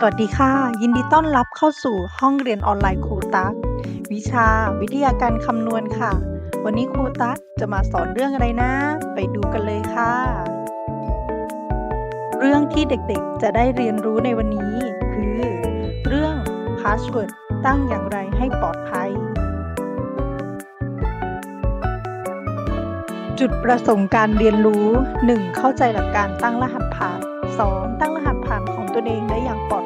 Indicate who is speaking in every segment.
Speaker 1: สวัสดีค่ะ ยินดีต้อนรับเข้าสู่ห้องเรียนออนไลน์ครูตั๊กวิชาวิทยาการคำนวณค่ะ วันนี้ครูตั๊กจะมาสอนเรื่องอะไรนะ ไปดูกันเลยค่ะ เรื่องที่เด็กๆจะได้เรียนรู้ในวันนี้ คือ เรื่อง password ตั้งอย่างไรให้ปลอดภัย จุดประสงค์การเรียนรู้ 1. เข้าใจหลักการตั้งรหัสผ่าน 2. ตั้งรหัสผ่านของตัวเองได้อย่างปลอด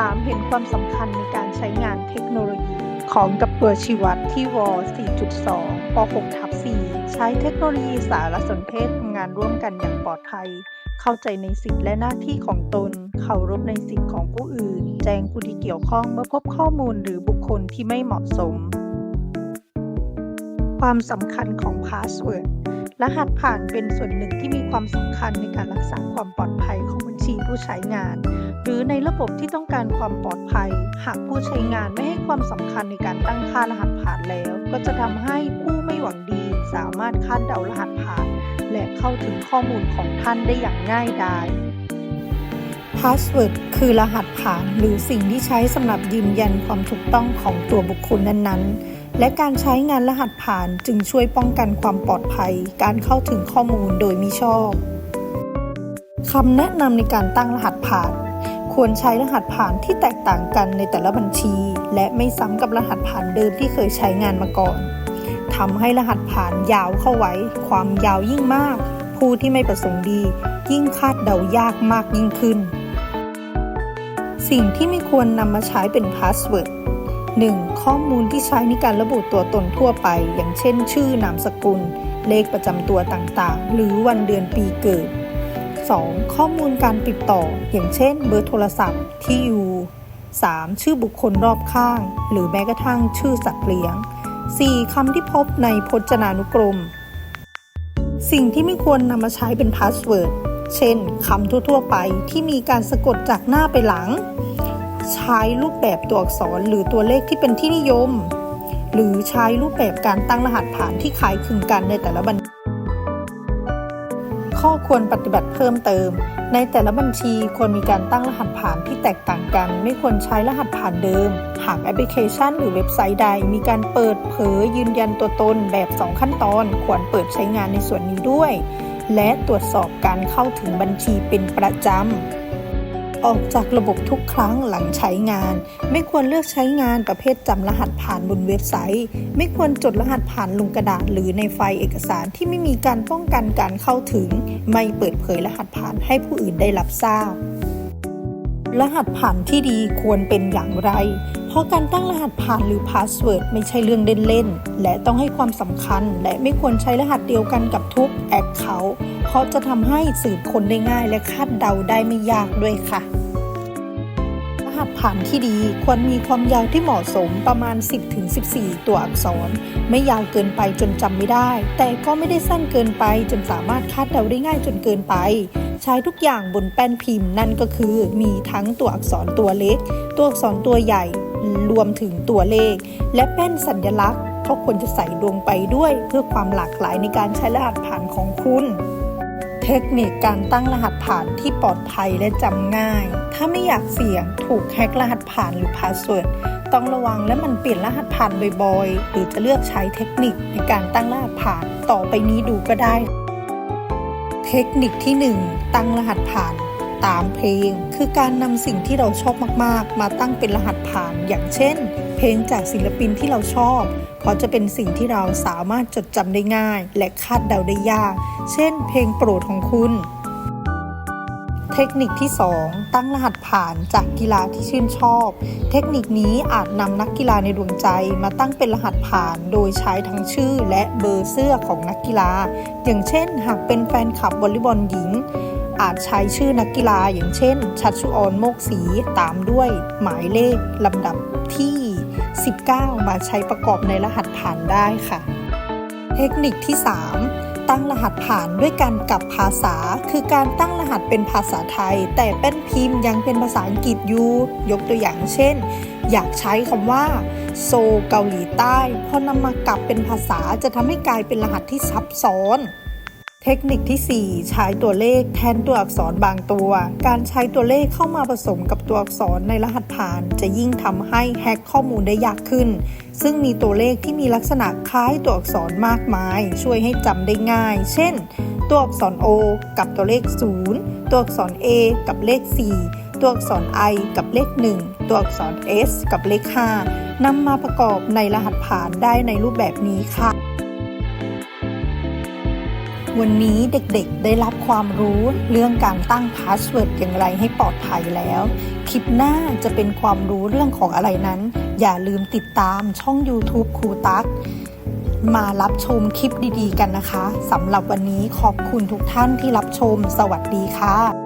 Speaker 1: 3. เห็นความสำคัญในการใช้งานเทคโนโลยีของกับตัวชีวัดที่ว 4.2 ป 6 ทับ 4 ใช้เทคโนโลยีสารสนเทศทำงานร่วมกันอย่างปลอดภัย เข้าใจในสิทธิและหน้าที่ของตน เคารพในสิทธิของผู้อื่น แจ้งผู้ที่เกี่ยวข้องเมื่อพบข้อมูลหรือบุคคลที่ไม่เหมาะสม ความสำคัญของพาสเวิร์ด รหัสผ่านเป็นส่วนหนึ่งที่มีความสำคัญในการรักษาความปลอดภัยของ ชีผู้ใช้งาน หรือในระบบที่ต้องการความปลอดภัย หากผู้ใช้งานไม่ให้ความสำคัญในการตั้งค่ารหัสผ่านแล้ว ก็จะทำให้ผู้ไม่หวังดี สามารถคาดเดารหัสผ่าน และเข้าถึงข้อมูลของท่านได้อย่างง่ายดาย Password คือรหัสผ่านหรือสิ่งที่ใช้สำหรับยืนยันความถูกต้องของตัวบุคคลนั้นๆและการใช้งานรหัสผ่านจึงช่วยป้องกันความปลอดภัย การเข้าถึงข้อมูลโดยมิชอบ คำแนะนำในการตั้งรหัสผ่าน ควรใช้รหัสผ่านที่แตกต่างกันในแต่ละบัญชี และไม่ซ้ำกับรหัสผ่านเดิมที่เคยใช้งานมาก่อนทำให้รหัสผ่านยาวเข้าไว้ ความยาวยิ่งมาก ผู้ที่ไม่ประสงค์ดี ยิ่งคาดเดายากมากยิ่งขึ้น สิ่งที่ไม่ควรนำมาใช้เป็นพาสเวิร์ด 1. ข้อมูลที่ใช้ในการระบุตัวตนทั่วไป อย่างเช่น ชื่อนามสกุล เลขประจำตัวต่างๆ หรือวันเดือนปีเกิด 2. ข้อมูลการติดต่อ อย่างเช่น เบอร์โทรศัพท์ที่อยู่ 3. ชื่อบุคคลรอบข้าง หรือแม้กระทั่งชื่อสัตว์เลี้ยง 4. คำที่พบในพจนานุกรม สิ่งที่ไม่ควรนำมาใช้เป็นพาสเวิร์ด เช่นคำทั่ว ๆ ไปที่มีการสะกดจากหน้าไปหลัง ใช้รูปแบบตัวอักษรหรือตัวเลขที่เป็นที่นิยม หรือใช้รูปแบบการตั้งรหัสผ่านที่คล้ายคลึงกันในแต่ละบัญชี ข้อควรปฏิบัติเพิ่มเติม ในแต่ละบัญชีควรมีการตั้งรหัสผ่านที่แตกต่างกัน ไม่ควรใช้รหัสผ่านเดิม หากแอปพลิเคชันหรือเว็บไซต์ใด มีการเปิดเผยยืนยันตัวตนแบบ 2 ขั้นตอน ควรเปิดใช้งานในส่วนนี้ด้วย และตรวจสอบการเข้าถึงบัญชีเป็นประจำ ออกจากระบบทุกครั้งหลังใช้งาน ไม่ควรเลือกใช้งานประเภทจำรหัสผ่านบนเว็บไซต์ ไม่ควรจดรหัสผ่านลงกระดาษหรือในไฟล์เอกสารที่ไม่มีการป้องกันการเข้าถึง ไม่เปิดเผยรหัสผ่านให้ผู้อื่นได้รับทราบรหัสผ่านที่ดีควรเป็นอย่างไร เพราะการตั้งรหัสผ่านหรือพาสเวิร์ดไม่ใช่เรื่องเล่นๆ และต้องให้ความสำคัญ และไม่ควรใช้รหัสเดียวกันกับทุกแอคเคาท์ เพราะจะทำให้สืบค้นได้ง่ายและคาดเดาได้ไม่ยากด้วยค่ะ รหัสผ่านที่ดีควรมีความยาวที่เหมาะสมประมาณ 10-14 ตัวอักษร ไม่ยาวเกินไปจนจำไม่ได้ แต่ก็ไม่ได้สั้นเกินไปจนสามารถคาดเดาได้ง่ายจนเกินไป ใช้ทุกอย่างบนแป้นพิมพ์นั่นก็คือมีทั้งตัวอักษรตัวเล็ก ตัวอักษรตัวใหญ่รวมถึงตัวเลข และแป้นสัญลักษณ์ก็ควรจะใส่ลงไปด้วยเพื่อความหลากหลายในการใช้รหัสผ่านของคุณ เทคนิคการตั้งรหัสผ่านที่ปลอดภัยและจำง่าย ถ้าไม่อยากเสี่ยงถูกแฮกรหัสผ่านหรือพาสเวิร์ดต้องระวังและมันเปลี่ยนรหัสผ่านบ่อยๆ หรือจะเลือกใช้เทคนิคในการตั้งรหัสผ่านต่อไปนี้ดูก็ได้ เทคนิคที่ 1 ตั้งรหัสผ่านตามเพลง คือการนำสิ่งที่เราชอบมากๆ มาตั้งเป็นรหัสผ่าน อย่างเช่น เพลงจากศิลปินที่เราชอบ เพราะจะเป็นสิ่งที่เราสามารถจดจำได้ง่าย และคาดเดาได้ยาก เช่น เพลงโปรดของคุณ เทคนิคที่ 2 ตั้งรหัสผ่านจากกีฬาที่ชื่นชอบ เทคนิคนี้อาจนำนักกีฬาในดวงใจมาตั้งเป็นรหัสผ่าน โดยใช้ทั้งชื่อและเบอร์เสื้อของนักกีฬา อย่างเช่น หากเป็นแฟนคลับวอลเลย์บอลหญิงอาจใช้ชื่อนักกีฬาอย่างเช่น ชัชชุออนโมกศรีตามด้วยหมายเลขลำดับที่ 19 มาใช้ประกอบในรหัสผ่านได้ค่ะ เทคนิคที่ 3 ตั้งรหัสผ่านด้วยการกลับภาษา คือการตั้งรหัสเป็นภาษาไทย แต่แป้นพิมพ์ยังเป็นภาษาอังกฤษอยู่ ยกตัวอย่างเช่น อยากใช้คำว่า โซเกาหลีใต้ พอนำมากลับเป็นภาษาจะทำให้กลายเป็นรหัสที่ซับซ้อน เทคนิคที่ 4 ใช้ตัวเลขแทนตัวอักษรบางตัว การใช้ตัวเลขเข้ามาผสมกับตัวอักษรในรหัสผ่าน จะยิ่งทำให้แฮกข้อมูลได้ยากขึ้น ซึ่งมีตัวเลขที่มีลักษณะคล้ายตัวอักษรมากมาย ช่วยให้จำได้ง่าย เช่น ตัวอักษร O กับตัวเลข 0 ตัวอักษร A กับเลข 4 ตัวอักษร I กับเลข 1 ตัวอักษร S กับเลข 5นำมาประกอบในรหัสผ่านได้ในรูปแบบนี้ค่ะ วันนี้เด็กๆได้รับความรู้เรื่องการตั้งพาสเวิร์ดอย่างไรให้ปลอดภัยแล้ว คลิปหน้าจะเป็นความรู้เรื่องของอะไรนั้น อย่าลืมติดตามช่อง YouTube ครูตักมารับชมคลิปดีๆกันนะคะสำหรับวันนี้ขอบคุณทุกท่านที่รับชม สวัสดีค่ะ